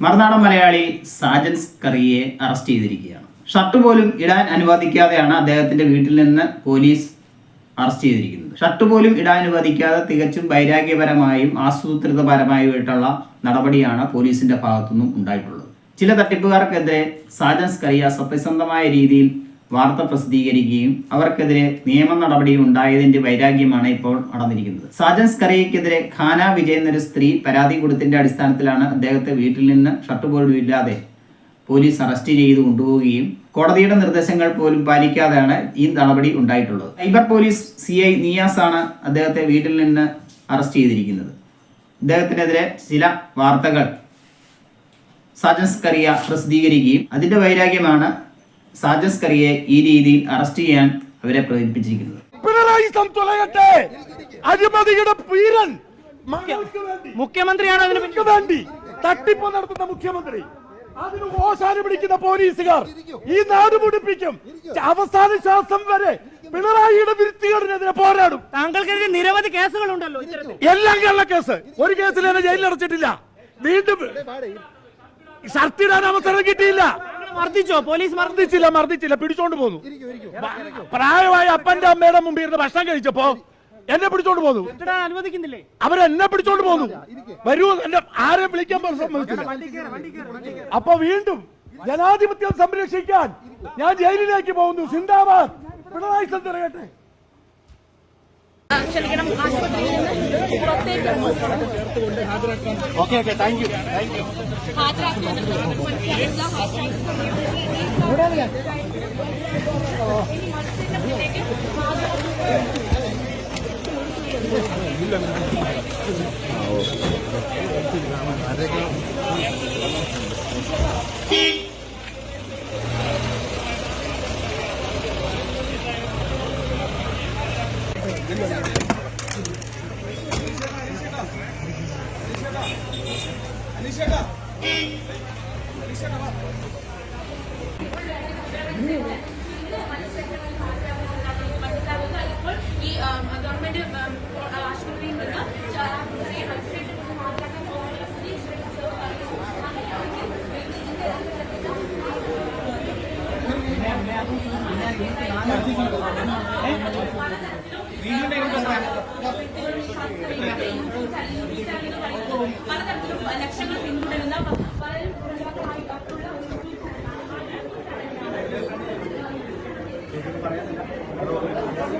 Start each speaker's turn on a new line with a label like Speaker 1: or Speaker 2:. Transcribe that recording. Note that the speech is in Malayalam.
Speaker 1: മറുനാടൻ മലയാളി സാജൻസ് കറിയെ അറസ്റ്റ് ചെയ്തിരിക്കുകയാണ്. ഷർട്ട് പോലും ഇടാൻ അനുവദിക്കാതെയാണ് അദ്ദേഹത്തിന്റെ വീട്ടിൽ നിന്ന് പോലീസ് അറസ്റ്റ് ചെയ്തിരിക്കുന്നത്. ഷർട്ട് പോലും ഇടാൻ അനുവദിക്കാതെ തികച്ചും വൈരാഗ്യപരമായും ആസൂത്രിതപരമായിട്ടുള്ള നടപടിയാണ് പോലീസിന്റെ ഭാഗത്തുനിന്നും ഉണ്ടായിട്ടുള്ളത്. ചില തട്ടിപ്പുകാർക്കെതിരെ സാജൻസ് കറിയ സത്യസന്ധമായ രീതിയിൽ വാർത്ത പ്രസിദ്ധീകരിക്കുകയും അവർക്കെതിരെ നിയമ നടപടി ഉണ്ടായതിന്റെ വൈരാഗ്യമാണ് ഇപ്പോൾ നടന്നിരിക്കുന്നത് സാജൻ കറിയക്കെതിരെ ഖാന വിജയ് എന്നൊരു സ്ത്രീ പരാതി കൊടുത്തിന്റെ അടിസ്ഥാനത്തിലാണ് അദ്ദേഹത്തെ വീട്ടിൽ നിന്ന് ഷർട്ട് പോലും ഇല്ലാതെ പോലീസ് അറസ്റ്റ് ചെയ്ത് കൊണ്ടുപോവുകയും കോടതിയുടെ നിർദ്ദേശങ്ങൾ പോലും പാലിക്കാതെയാണ് ഈ നടപടി ഉണ്ടായിട്ടുള്ളത്. സൈബർ പോലീസ് സി ഐ നിയാസാണ് അദ്ദേഹത്തെ വീട്ടിൽ നിന്ന് അറസ്റ്റ് ചെയ്തിരിക്കുന്നത്. അദ്ദേഹത്തിനെതിരെ ചില വാർത്തകൾ സജൻസ് കറിയ പ്രസിദ്ധീകരിക്കുകയും അതിന്റെ വൈരാഗ്യമാണ് സാജൻസ് കറിയെ ഈ രീതിയിൽ അറസ്റ്റ് ചെയ്യാൻ അവരെ പ്രേരിപ്പിച്ചിരിക്കുന്നത്.
Speaker 2: പിണറായി സം തുലയട്ടെ അഴിമതിയുടെ പീരൻ
Speaker 3: മുഖ്യമന്ത്രിയാണ് അതിന്
Speaker 2: വേണ്ടി തട്ടിപ്പ് നടത്തുന്ന മുഖ്യമന്ത്രി. അതിന് ഓശാന പിടിക്കുന്ന പോലീസുകാർ ഈ നാട് മുടിപ്പിക്കും. അവസാന ശ്വാസം വരെ പിണറായിയുടെ വിരുത്തികളിനെതിരെ പോരാടും.
Speaker 3: താങ്കൾക്കെതിരെ നിരവധി കേസുകളുണ്ടല്ലോ ഉണ്ടല്ലോ
Speaker 2: എല്ലാം കള്ളക്കേസ് ഒരു കേസിൽ എന്നെ ജയിലിൽ അടച്ചിട്ടില്ല. വീണ്ടും ഷർട്ടിടാൻ അവസരം കിട്ടിയില്ല.
Speaker 3: മർദ്ദിച്ചോ? പോലീസ് മർദ്ദിച്ചു?
Speaker 2: മർദ്ദിച്ചില്ല മർദ്ദിച്ചില്ല. പിടിച്ചോണ്ട് പോന്നു. പ്രായമായ അപ്പന്റെ അമ്മയുടെ മുമ്പിൽ ഇരുന്ന് ഭക്ഷണം കഴിച്ചപ്പോ എന്നെ പിടിച്ചോണ്ട് പോന്നു.
Speaker 3: അനുവദിക്കുന്നില്ലേ?
Speaker 2: അവരെന്നെ പിടിച്ചോണ്ട് പോന്നു. വരൂ എന്നെ ആരെ വിളിക്കാൻ സമ്മതിച്ചില്ല. അപ്പൊ വീണ്ടും ജനാധിപത്യം സംരക്ഷിക്കാൻ ഞാൻ ജയിലിലേക്ക് പോകുന്നു. സിന്ദാബാദ്. പിണറായി സന്ദ്രകട്ടെ
Speaker 4: പുറത്തേക്ക്
Speaker 2: ഓക്കെ ഓക്കെ താങ്ക് യു
Speaker 4: ഹാജരാക്കിയെന്ന് മനസ്സിലായില്ല മനസ്സിലാകുക ഇപ്പോൾ ഈ ആം, ഗവൺമെന്റ് ആം, ആശുപത്രിയിൽ നിന്ന് ചെറിയ മജിസ്ട്രേറ്റിൽ നിന്ന് ഹാജരാക്കാൻ പോകാനുള്ള സ്ഥിതി ശ്രമിച്ചു പലതരത്തിലും